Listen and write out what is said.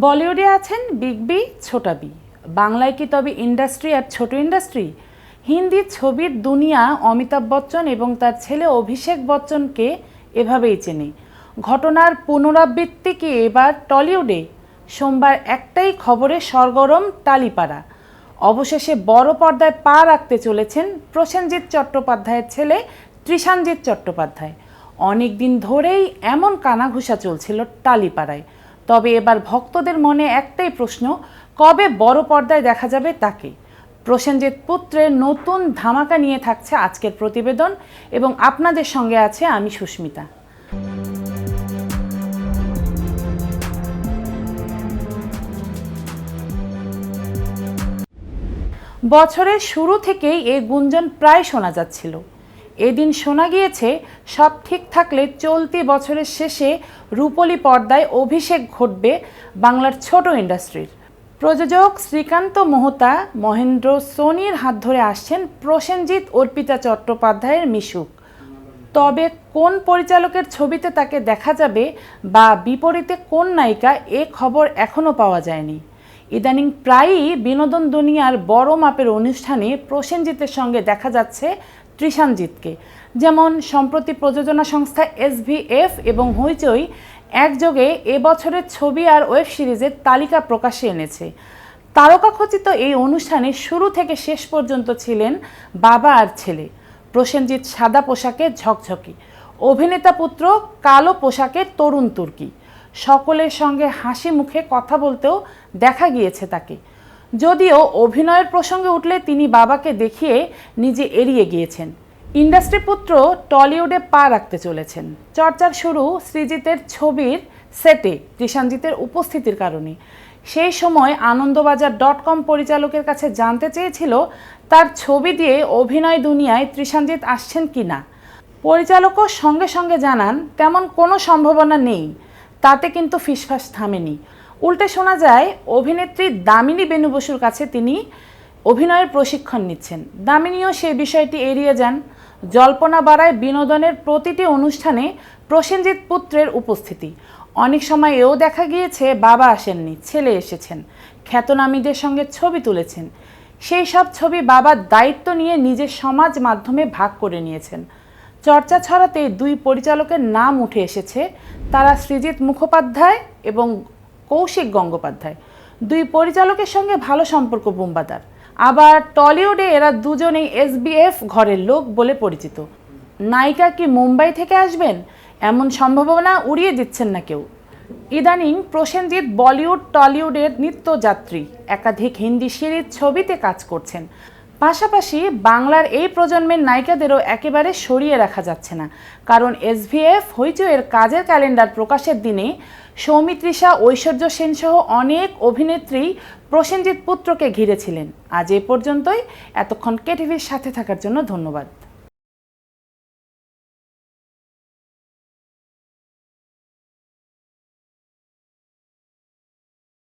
বলিউডে আছেন big B, ছোটা বি। বাংলায় কি তবে ইন্ডাস্ট্রি আর ছোট ইন্ডাস্ট্রি? হিন্দি ছবির দুনিয়া অমিতাভ বচ্চন এবং তার ছেলে অভিষেক বচ্চনকে এভাবেই চেনে। ঘটনার পুনরাবৃত্তি কি এবার টলিউডে? সোমবার একটাই খবরে সরগরম টালিপাড়া। অবশেষে বড় পর্দায় পা রাখতে চলেছেন প্রসেনজিৎ চট্টোপাধ্যায়ের ছেলে ত্রিশানজিৎ চট্টোপাধ্যায়। অনেক দিন ধরেই এমন কানাঘুষা চলছিল টালিপাড়ায়। তবে এবার ভক্তদের মনে একটাই প্রশ্ন, কবে বড় পর্দায় দেখা যাবে তাকে? প্রসেনজিৎ পুত্রের নতুন ধামাকা নিয়ে থাকছে আজকের প্রতিবেদন এবং আপনাদের সঙ্গে আছে আমি সুস্মিতা। বছরের শুরু থেকেই এই গুঞ্জন প্রায় শোনা যাচ্ছিল। এদিন শোনা গিয়েছে, সব ঠিক থাকলে চলতি বছরের শেষে রূপলি পর্দায় অভিষেক ঘটবে বাংলার ছোট ইন্ডাস্ট্রির। প্রযোজক শ্রীকান্ত মোহতা, মহেন্দ্র সোনির হাত ধরে আসছেন প্রসেনজিৎ অর্পিতা চট্টোপাধ্যায়ের মিশুক। তবে কোন পরিচালকের ছবিতে তাকে দেখা যাবে বা বিপরীতে কোন নায়িকা এ খবর এখনও পাওয়া যায়নি। ইদানিং প্রায়ই বিনোদন দুনিয়ার বড় মাপের অনুষ্ঠানে প্রসেনজিতের সঙ্গে দেখা যাচ্ছে ত্রিশানজিৎকে যেমন, সম্প্রতি প্রযোজনা সংস্থা এসভিএফ এবং হইচই একযোগে এবছরের ছবি আর ওয়েব সিরিজের তালিকা প্রকাশে এনেছে। তারকাখচিত এই অনুষ্ঠানে শুরু থেকে শেষ পর্যন্ত ছিলেন বাবা আর ছেলে। প্রসেনজিৎ সাদা পোশাকে ঝকঝকি। অভিনেতা পুত্র কালো পোশাকে তরুণ তুর্কি। সকলের সঙ্গে হাসি মুখে কথা বলতেও দেখা গিয়েছে তাকে। যদিও অভিনয়ের প্রসঙ্গে উঠলে তিনি বাবাকে দেখিয়ে নিজে এড়িয়ে গিয়েছেন। ইন্ডাস্ট্রি পুত্র টলিউডে পা রাখতে চলেছেন। চর্চার শুরু সৃজিতের ছবির সেটে কৃষাণজিতের উপস্থিতির কারণে। সেই সময় আনন্দবাজার ডট কম পরিচালকের কাছে জানতে চেয়েছিল, তার ছবি দিয়ে অভিনয় দুনিয়ায় ত্রিশানজিৎ আসছেন কি না। পরিচালকও সঙ্গে সঙ্গে জানান, তেমন কোনো সম্ভাবনা নেই, তাতে কিন্তু ফিসফাস থামেনি। উল্টে শোনা যায়, অভিনেত্রী দামিনী বেনু বসুর কাছে তিনি অভিনয়ের প্রশিক্ষণ নিচ্ছেন। দামিনীও সেই বিষয়টি এড়িয়ে যান। জল্পনা বাড়ায় বিনোদনের প্রতিটি অনুষ্ঠানে প্রসেনজিৎ পুত্রের উপস্থিতি। অনেক সময় এও দেখা গিয়েছে, বাবা আসেননি, ছেলে এসেছেন। খ্যাতনামীদের সঙ্গে ছবি তুলেছেন। সেই সব ছবি বাবার দায়িত্ব নিয়ে নিজের সমাজ মাধ্যমে ভাগ করে নিয়েছেন। চর্চা ছড়াতে দুই পরিচালকের নাম উঠে এসেছে, তারা সৃজিত মুখোপাধ্যায় এবং কৌশিক গঙ্গোপাধ্যায়। দুই পরিচালকের সঙ্গে ভালো সম্পর্ক বুম্বাদার। আবার টলিউডে এরা দুজনেই এসবিএফ ঘরের লোক বলে পরিচিত। নায়িকা কি মুম্বাই থেকে আসবেন? এমন সম্ভাবনা উড়িয়ে দিচ্ছেন না কেউ। ইদানিং প্রসেনজিৎ বলিউড, টলিউডের নিত্যযাত্রী। একাধিক হিন্দি সিরিজ ছবিতে কাজ করছেন। পাশাপাশি বাংলার এই প্রজন্মের নায়িকাদেরও একেবারে সরিয়ে রাখা যাচ্ছে না। কারণ এসভিএফ হইচইয়ের কাজের ক্যালেন্ডার প্রকাশের দিনে সৌমিত্রিষা, ঐশ্বর্য সেনসহ অনেক অভিনেত্রী প্রসেনজিৎ পুত্রকে ঘিরেছিলেন। আজ এ পর্যন্তই। এতক্ষণ কেটিভির সাথে থাকার জন্য ধন্যবাদ।